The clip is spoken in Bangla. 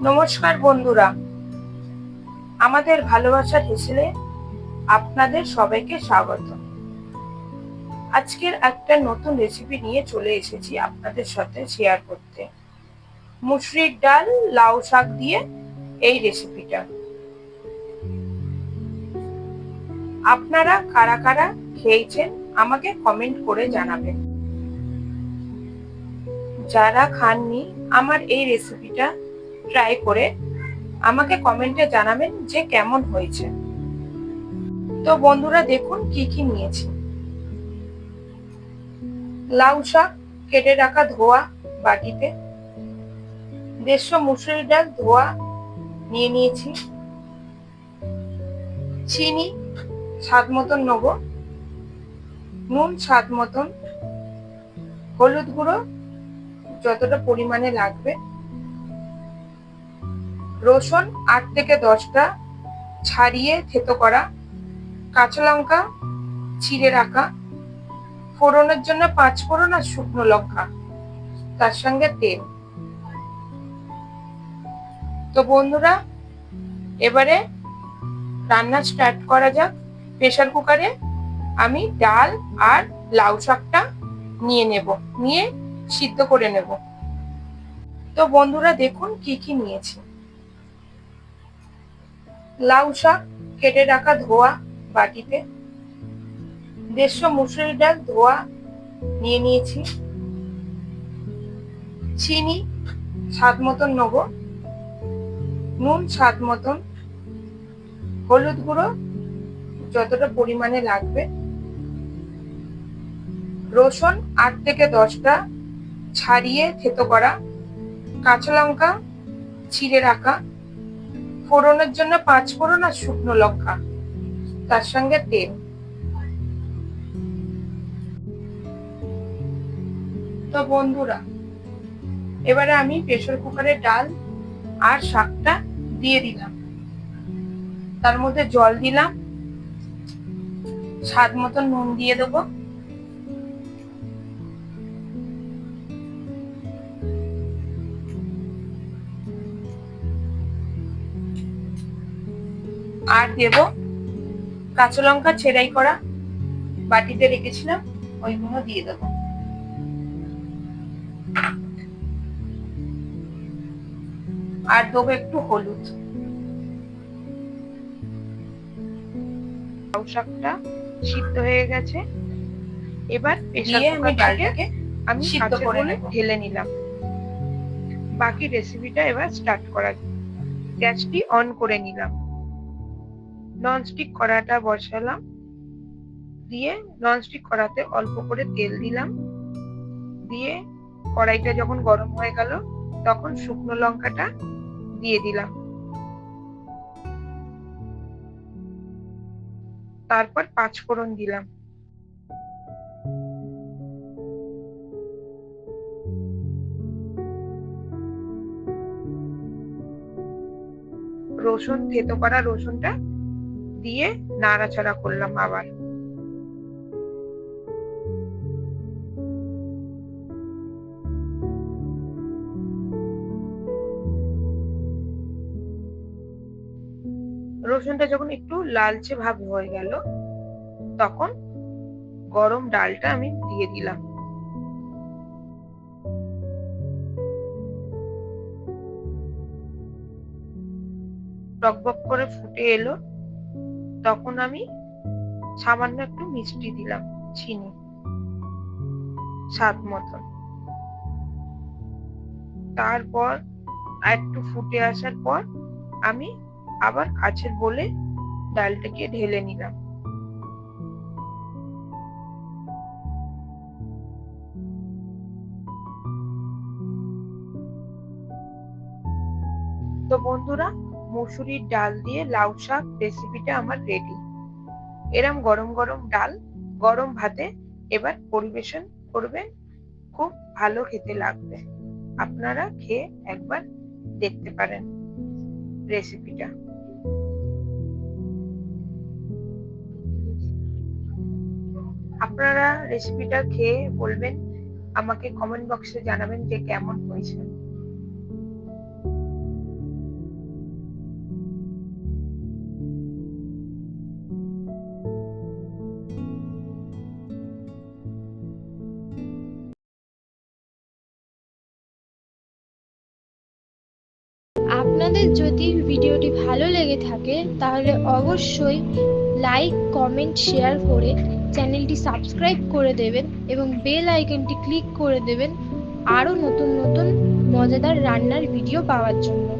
নমস্কার বন্ধুরা। আমাদের ভালোবাসার হেসেলে আপনাদের সবাইকে স্বাগত। আজকের একটা নতুন রেসিপি নিয়ে চলে এসেছি আপনাদের সাথে শেয়ার করতে। মুসুরির ডাল, লাউ শাক দিয়ে এই রেসিপিটা আপনারা কারা কারা খেয়েছেন আমাকে কমেন্ট করে জানাবেন। যারা খাননি, আমার এই রেসিপিটা ট্রাই করে আমাকে কমেন্টে জানাবেন যে কেমন হয়েছে। তো বন্ধুরা দেখুন কি কি নিয়েছি। লাউ শাক, কেটে রাখা ধোয়া বাটিতে। দেড়শো মুসুরি ডাল ধোয়া নিয়ে নিয়েছি। চিনি স্বাদ মতন নেব। নুন স্বাদ মতন। হলুদ গুঁড়ো যতটা পরিমাণে লাগবে। রসুন আট থেকে দশটা ছাড়িয়ে থেতো করা, কাঁচা লঙ্কা চিড়ে রাখা, ফোড়নের জন্য পাঁচ ফোড়ন আর শুকনো লঙ্কা, তার সঙ্গে তেল। তো বন্ধুরা, এবারে রান্না স্টার্ট করা যাক। প্রেসার কুকারে আমি ডাল আর লাউ শাকটা নিয়ে নেব, নিয়ে সিদ্ধ করে নেব। তো বন্ধুরা, দেখুন কি কি নিয়েছি। লাউ শাক কেটে রাখা ধোয়া বাটিতে। দেড়শো মুসুরি ডাল ধোয়া নিয়ে নিয়েছি। চিনি স্বাদ মতন নেব। নুন স্বাদ মতন। হলুদ গুঁড়ো যতটা পরিমাণে লাগবে। রসুন আট থেকে দশটা ছাড়িয়ে থেতো করা। কাঁচা লঙ্কা ছিঁড়ে রাখা। ফোড়নের জন্য পাঁচ ফোড়ন আর শুকনো লঙ্কা। তার সঙ্গে তেল। তো বন্ধুরা, এবারে আমি প্রেসার কুকারে ডাল আর শাকটা দিয়ে দিলাম। তার মধ্যে জল দিলাম। স্বাদ মতন নুন দিয়ে দেবো। আর দেব কাঁচা লঙ্কা ছেড়াই করা বাটিতে রেখেছিলাম ওইগুলো দিয়ে দেব। আর দেবো একটু হলুদ। শাকটা সিদ্ধ হয়ে গেছে। এবার আমি ডালটাকে আমি সিদ্ধ করে ঢেলে নিলাম। বাকি রেসিপিটা এবার স্টার্ট করা গ্যাসটি অন করে নিলাম। ননস্টিক কড়াটা বসালাম। দিয়ে ননস্টিক কড়াতে অল্প করে তেল দিলাম। দিয়ে কড়াইটা যখন গরম হয়ে গেল, তখন শুকনো লঙ্কাটা দিয়ে দিলাম। তারপর পাঁচ ফোড়ন দিলাম। রসুন থেতো করা রসুনটা দিয়ে নাড়াচাড়া করলাম আবার। রসুনটা যখন একটু লালচে ভাব হয়ে গেল, তখন গরম ডালটা আমি দিয়ে দিলাম। টকবক করে ফুটে এলো। তখন আমি সামান্য একটু মিষ্টি দিলাম, চিনি। স্বাদ মতন। তারপর একটু ফুটে আসার পর আমি আবার কাছের বলে ডালটাকে ঢেলে নিলাম। তো বন্ধুরা মসুরির ডাল দিয়ে লাউ শাক রেসিপিটা আমার রেডি এরম গরম গরম ডাল, গরম ভাতে এবার পরিবেশন করবেন, খুব ভালো খেতে লাগবে। আপনারা খেয়ে একবার দেখতে পারেন রেসিপিটা আপনারা রেসিপিটা খেয়ে বলবেন, আমাকে কমেন্ট বক্সে জানাবেন যে কেমন হয়েছে। আপনাদের যদি ভিডিওটি ভালো লেগে থাকে, তাহলে অবশ্যই লাইক কমেন্ট শেয়ার করে চ্যানেলটি সাবস্ক্রাইব করে দেবেন এবং বেল আইকনটি ক্লিক করে দেবেন আরও নতুন নতুন, মজাদার রান্নার ভিডিও পাওয়ার জন্য।